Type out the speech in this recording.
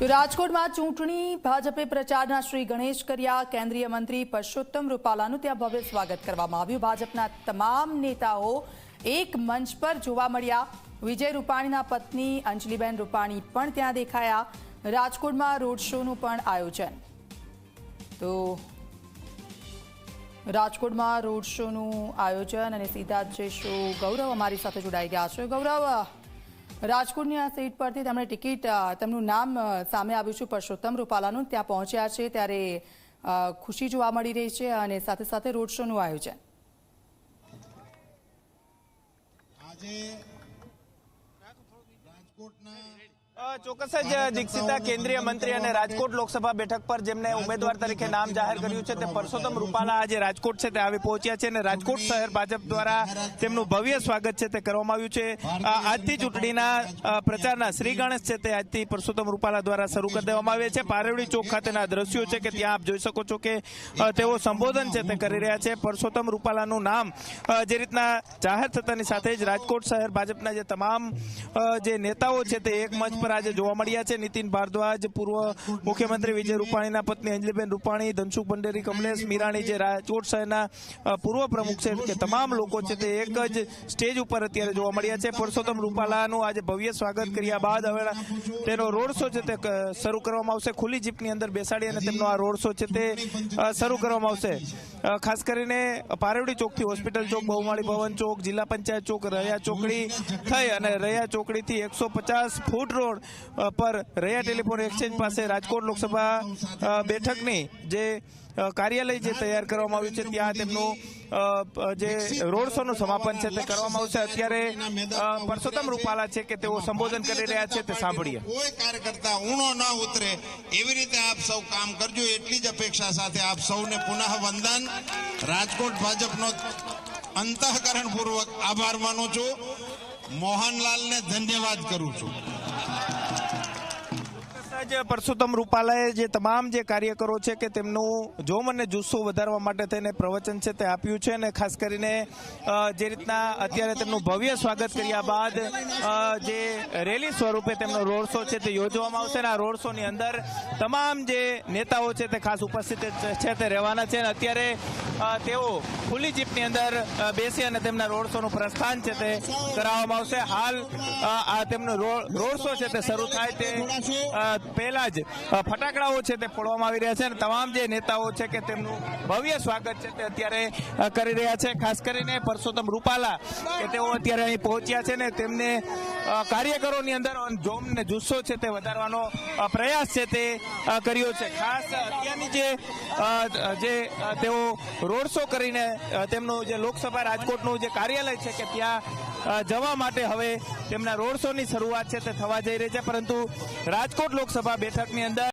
તો રાજકોટમાં ચૂંટણી, ભાજપે પ્રચારના શ્રી ગણેશ કર્યા, કેન્દ્રીય મંત્રી પરસોત્તમ રૂપાલાનું ત્યાં ભવ્ય સ્વાગત કરવામાં આવ્યું. ભાજપના તમામ નેતાઓ એક મંચ પર જોવા મળ્યા. વિજય રૂપાણીના પત્ની અંજલિબેન રૂપાણી પણ ત્યાં દેખાયા. રાજકોટમાં રોડ શોનું પણ આયોજન. તો રાજકોટમાં રોડ શોનું આયોજન અને સીધા જ જઈશું ગૌરવ અમારી સાથે જોડાઈ ગયા છે. ગૌરવ રાજકોટની આ સીટ પરથી તેમણે ટિકિટ તેમનું નામ સામે આવ્યું છે પરસોત્તમ રૂપાલાનું. ત્યાં પહોંચ્યા છે ત્યારે ખુશી જોવા મળી રહી છે અને સાથે સાથે રોડ શોનું આયોજન. આજે રાજકોટના ચોક્કસ જ દીક્ષિતા કેન્દ્રીય મંત્રી અને રાજકોટ લોકસભા બેઠક પર જેમને ઉમેદવાર તરીકે નામ જાહેર કર્યું છે તે પરસોત્તમ રૂપાલા આજે રાજકોટ છે તે આવી પહોંચ્યા છે અને રાજકોટ શહેર ભાજપ દ્વારા તેમનું ભવ્ય સ્વાગત છે તે કરવામાં આવ્યું છે. આજથી ચૂંટણીના પ્રચારના શ્રી ગણેશ છે તે આજથી પરસોત્તમ રૂપાલા દ્વારા શરૂ કરી દેવામાં આવ્યા છે. પારેવડી ચોક ખાતેના દ્રશ્યો છે કે ત્યાં આપ જોઈ શકો છો કે તેઓ સંબોધન છે તે કરી રહ્યા છે. પરસોત્તમ રૂપાલાનું નામ જે રીતના જાહેર થતાની સાથે જ રાજકોટ શહેર ભાજપના જે તમામ જે નેતાઓ છે તે એક મંચ પર આજે જોવા મળ્યા છે. નીતિન ભારદ્વાજ, પૂર્વ મુખ્યમંત્રી વિજય રૂપાણીના પત્ની અંજલિબેન રૂપાણી, ધનસુખ ભંડેરી, કમલેશ મીરાણી જે રાજકોટ શહેરના પૂર્વ પ્રમુખ છે કે તમામ લોકો છે તે એક જ સ્ટેજ ઉપર અત્યારે જોવા મળ્યા છે. પરસોત્તમ રૂપાલાનું આજે ભવ્ય સ્વાગત કર્યા બાદ હવે તેનો રોડ શો છે તે શરૂ કરવામાં આવશે. ખુલ્લી જીપની અંદર બેસાડી અને તેમનો આ રોડ શો છે તે શરૂ કરવામાં આવશે. ખાસ કરીને પારેવડી ચોકથી હોસ્પિટલ ચોક, બહુમાળી ભવન ચોક, જિલ્લા પંચાયત ચોક, રયા ચોકડી થઈ અને રહ્યા ચોકડીથી એકસો ફૂટ રોડ પર રયા ટેલિફોન એક્સચેન્જ પાસે રાજકોટ લોકસભા બેઠકની જે કાર્યાલય જે તૈયાર કરવામાં આવ્યું છે, ત્યાં તેમનું જે રોડ શોનું સમાપન છે તે કરવામાં આવશે અત્યારે પરસોત્તમ રૂપાલા છે કે તેઓ સંબોધન કરી રહ્યા છે તે સાંભળીએ. કોઈ કાર્યકર્તા ઊણો ન ઉતરે, એવી રીતે આપ સૌ કામ કરજો. એટલી જ અપેક્ષા સાથે આપ સૌને પુનઃ વંદન. રાજકોટ ભાજપનો અંતઃકરણ પૂર્વક આભાર માનું છું. મોહનલાલને ધન્યવાદ કરું છું. જ પરસોત્તમ રૂપાલાએ જે તમામ જે કાર્યકરો છે કે તેમનું જોમ અને જુસ્સો વધારવા માટે થઈને પ્રવચન છે તે આપ્યું છે અને ખાસ કરીને જે રીતના અત્યારે તેમનું ભવ્ય સ્વાગત કર્યા બાદ જે રેલી સ્વરૂપે તેમનો રોડ શો છે તે યોજવામાં આવશે અને આ રોડ શોની અંદર તમામ જે નેતાઓ છે તે ખાસ ઉપસ્થિત છે તે રહેવાના છે અને અત્યારે તેઓ ખુલ્લી જીપની અંદર બેસી અને તેમના રોડ શોનું પ્રસ્થાન છે તે કરાવવામાં આવશે. હાલ આ તેમનો રોડ શો છે તે શરૂ થાય તે પહેલા જ ફટાકડાઓ છે તે ફોડવામાં આવી રહ્યા છે અને તમામ જે નેતાઓ છે કે તેમનું ભવ્ય સ્વાગત છે તે અત્યારે કરી રહ્યા છે. ખાસ કરીને પરસોત્તમ રૂપાલા, કે તેઓ અત્યારે અહીં પહોંચ્યા છે ને તેમને કાર્યકરોની અંદર જોમ ને જુસ્સો છે તે વધારવાનો પ્રયાસ છે તે કર્યો છે. ખાસ અત્યારની જે જે તેઓ રોડ શો કરીને તેમનું જે લોકસભા રાજકોટનું જે કાર્યાલય છે કે ત્યાં જવા માટે હવે તેમના રોડ શોની શરૂઆત છે તે થવા જઈ રહી છે, પરંતુ રાજકોટ લોકસભા બેઠકની અંદર